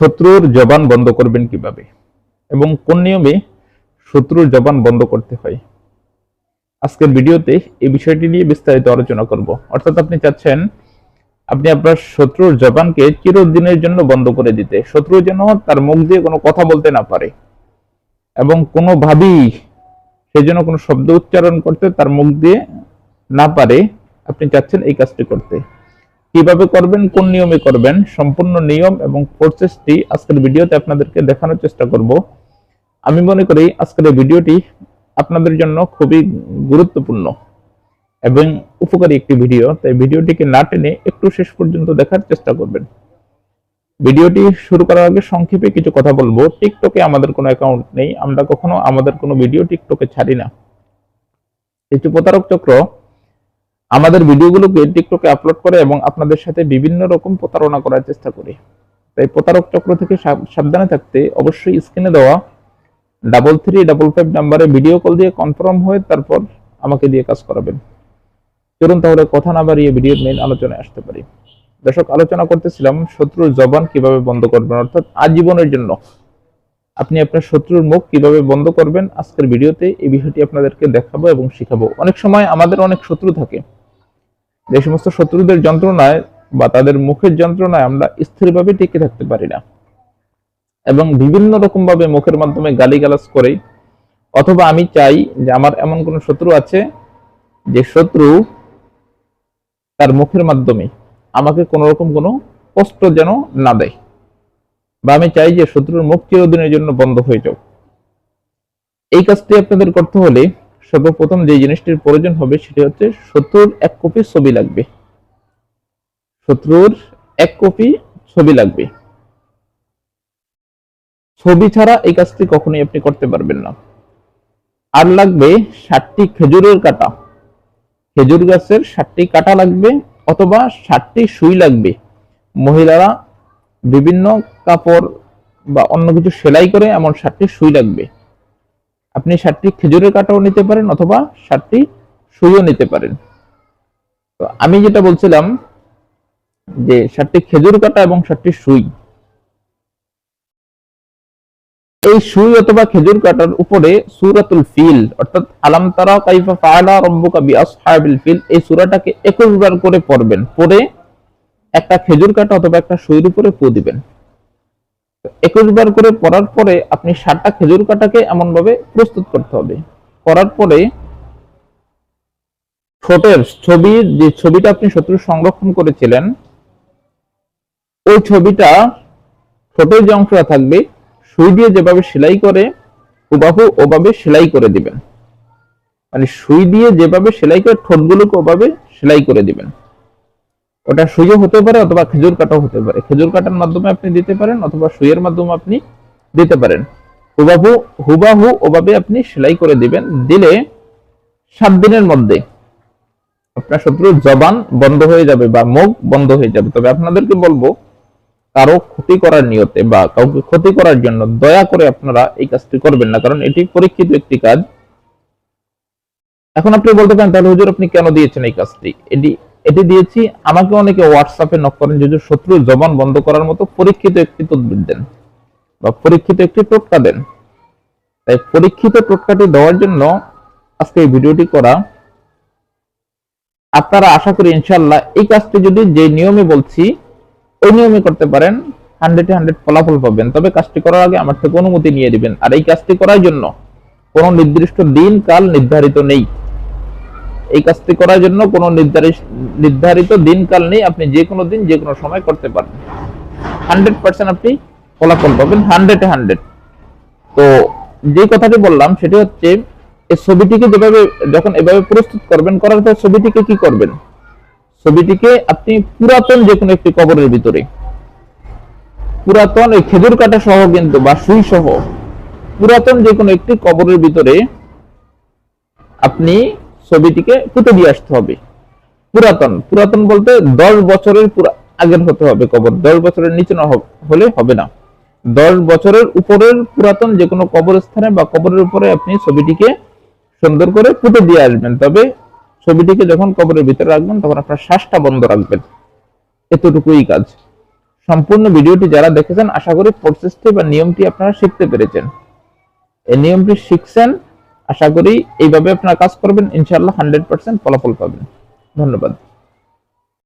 শত্রুর জবান বন্ধ করবেন কীভাবে? এবং কোন নিয়মে শত্রুর জবান বন্ধ করতে হয়? আজকের ভিডিওতে এই বিষয়টি নিয়ে বিস্তারিত আলোচনা করব। অর্থাৎ আপনি চাচ্ছেন আপনি আপনার শত্রুর জবানকে চিরদিনের জন্য বন্ধ করে দিতে। শত্রু যেন তার মুখ দিয়ে কোনো কথা বলতে না পারে। এবং কোনোভাবেই সে যেন কোনো শব্দ উচ্চারণ করতে তার মুখ দিয়ে না পারে। আপনি চাচ্ছেন এই কাজটি করতে। কীভাবে করবেন, কোন নিয়মে করবেন, সম্পূর্ণ নিয়ম এবং প্রসেসটি আজকের ভিডিওতে আপনাদেরকে দেখানোর চেষ্টা করব। আমি মনে করি আজকের ভিডিওটি আপনাদের জন্য খুবই গুরুত্বপূর্ণ এবং উপকারী একটি ভিডিও, তাই ভিডিওটিকে না টেনে একটু শেষ পর্যন্ত দেখার চেষ্টা করবেন। ভিডিওটি শুরু করার আগে সংক্ষেপে কিছু কথা বলব। টিকটকে আমাদের কোনো অ্যাকাউন্ট নেই, আমরা কখনো আমাদের কোনো ভিডিও টিকটকে ছাড়ি না। কিছু প্রতারক চক্র আমাদের ভিডিওগুলোকে টিকটকে আপলোড করে এবং আপনাদের সাথে বিভিন্ন রকম প্রতারণা করার চেষ্টা করে। তাই প্রতারক চক্র থেকে সাবধানে থাকতে অবশ্যই স্ক্রিনে দেওয়া ডাবল থ্রি ডাবল ফাইভ নাম্বারে ভিডিও কল দিয়ে কনফার্ম হয়ে তারপর আমাকে দিয়ে কাজ করাবেন। চলুন তাহলে কথা না বাড়িয়ে ভিডিওর মেইন আলোচনায় আসতে পারি। দর্শক, আলোচনা করতেছিলাম শত্রুর জবান কীভাবে বন্ধ করবেন? অর্থাৎ আজীবনের জন্য। আপনি আপনার শত্রুর মুখ কীভাবে বন্ধ করবেন? আজকের ভিডিওতে এই বিষয়টি আপনাদেরকে দেখাবো এবং শিখাবো। অনেক সময় আমাদের অনেক শত্রু থাকে। যে সমস্ত শত্রুদের যন্ত্রণায় বা তাদের মুখের যন্ত্রণায় আমরা স্থিরভাবে টিকে থাকতে পারি না। এবং বিভিন্ন রকম ভাবে মুখের মাধ্যমে গালিগালাজ করে। অথবা আমি চাই যে আমার এমন কোন শত্রু আছে যে শত্রু তার মুখের মাধ্যমে আমাকে কোন রকম কোনো কষ্ট যেন না দেয়। বা আমি চাই যে শত্রুর মুখ চিরদিনের জন্য বন্ধ হয়ে যাক। এই কাজটি আপনাদের করতে হলে সর্বপ্রথম যে জিনিসটির প্রয়োজন হবে সেটি হচ্ছে শত্রুর এক কপি ছবি লাগবে। শত্রুর এক কপি ছবি লাগবে। ছবি ছাড়া এই কাজটি কখনোই আপনি করতে পারবেন না। আর লাগবে ষাটটি খেজুরের কাটা। খেজুর গাছের ষাটটি কাটা লাগবে অথবা ষাটটি সুই লাগবে। মহিলারা বিভিন্ন কাপড় বা অন্য কিছু সেলাই করে এমন ষাটটি সুই লাগবে। আপনি ষাটটি খেজুরের কাটাও নিতে পারেন অথবা ষাটটি সুইও নিতে পারেন। তো আমি যেটা বলছিলাম যে ষাটটি খেজুর কাটা এবং ষাটটি সুই। এই সুই অথবা খেজুর কাটার উপরে সুরাতুল ফিল, অর্থাৎ আলাম তারা কাইফা ফাআলা রাব্বুকা বিআসহাবিল ফিল, এই সূরাটাকে 21 বার করে পড়বেন। পড়ে একটা খেজুর কাটা অথবা একটা সুইয়ের উপরে পু দিবেন। একুশ বার করে পড়ার পরে আপনি ষাটটা খেজুর কাটাকে এমন ভাবে প্রস্তুত করতে হবে। করার পরে ঠোঁটের ছবির যে ছবিটা আপনি শত্রু সংরক্ষণ করেছিলেন, ওই ছবিটা ঠোঁটের যে অংশটা থাকবে, সুই দিয়ে যেভাবে সেলাই করে, হুবাহু ওভাবে সেলাই করে দিবেন। মানে সুই দিয়ে যেভাবে সেলাই করে, ঠোঁটগুলোকে ওভাবে সেলাই করে দিবেন। ওটা সুইও হতে পারে অথবা খেজুর কাটাও হতে পারে। খেজুর কাটার মাধ্যমে আপনি দিতে পারেন অথবা সুইয়ের মাধ্যমে আপনি দিতে পারেন। হুবাহু হুবাহু ওভাবে আপনি সেলাই করে দিবেন। দিলে সাত দিনের মধ্যে আপনার শত্রুর জবান বন্ধ হয়ে যাবে বা মুখ বন্ধ হয়ে যাবে। তবে আপনাদেরকে বলব, কারও ক্ষতি করার নিয়তে বা কাউকে ক্ষতি করার জন্য দয়া করে আপনারা এই কাজটি করবেন না, কারণ এটি পরীক্ষিত একটি কাজ। এখন আপনি বলতে পারেন, তাহলে হুজুর আপনি কেন দিয়েছেন এই কাজটি? এটি এটি দিয়েছি। আমাকে অনেকে হোয়াটসঅ্যাপে নক করেন যে হুজুর শত্রুর জবান বন্ধ করার মতো পরীক্ষিত একটি তদবির দেন বা পরীক্ষিত একটি টোটকা দেন। তাই পরীক্ষিত টোটকাটি দেওয়ার জন্য আজকে এই ভিডিওটি করা। আপনারা আশা করি ইনশাল্লাহ এই কাজটি যদি যে নিয়মে বলছি, ওই নিয়মে করতে পারেন হান্ড্রেডে হান্ড্রেড ফলাফল পাবেন। তবে কাজটি করার আগে আমার থেকে অনুমতি নিয়ে দিবেন আর এই কাজটি করার জন্য কোনো নির্দিষ্ট দিন কাল নির্ধারিত নেই। এই কাজটি করার জন্য কোনো নির্ধারিত নির্ধারিত দিন নেই। আপনি যে কোনো দিন, যে কোনো সময় করতে পারেন। হান্ড্রেড পার্সেন্ট আপনি ফলাফল পাবেন। হান্ড্রেডে হান্ড্রেড। তো যে কথাটি বললাম, সেটি হচ্ছে এই ছবিটিকে যেভাবে, যখন এভাবে প্রস্তুত করবেন, করার পর ছবিটিকে কি করবেন? ছবিটিকে আপনি পুরাতন যে কোনো একটি কবরের ভিতরে, পুরাতন এই খেজুর কাটা সহ কিন্তু বা সুই সহ পুরাতন যে কোনো একটি কবরের ভিতরে আপনি ছবিটিকে পুঁতে দিয়ে আসতে হবে। পুরাতন পুরাতন বলতে দশ বছরের আগের হতে হবে কবর। দশ বছরের নিচে না হলে হবে না। দশ বছরের উপরের পুরাতন যে কোনো কবরস্থানে বা কবরের উপরে আপনি ছবিটিকে সুন্দর করে পুঁতে দিয়ে আসবেন। তবে ছবিটিকে যখন কবরের ভিতরে রাখবেন, তখন আপনার শ্বাসটা বন্ধ রাখবেন। এতটুকুই কাজ। সম্পূর্ণ ভিডিওটি যারা দেখেছেন, আশা করি প্রসেসটি বা নিয়মটি আপনারা শিখতে পেরেছেন। এই নিয়মটি শিখছেন আশা করি এইভাবে আপনারা কাজ করবেন। ইনশাআল্লাহ হান্ড্রেড পার্সেন্ট ফলাফল পাবেন। ধন্যবাদ।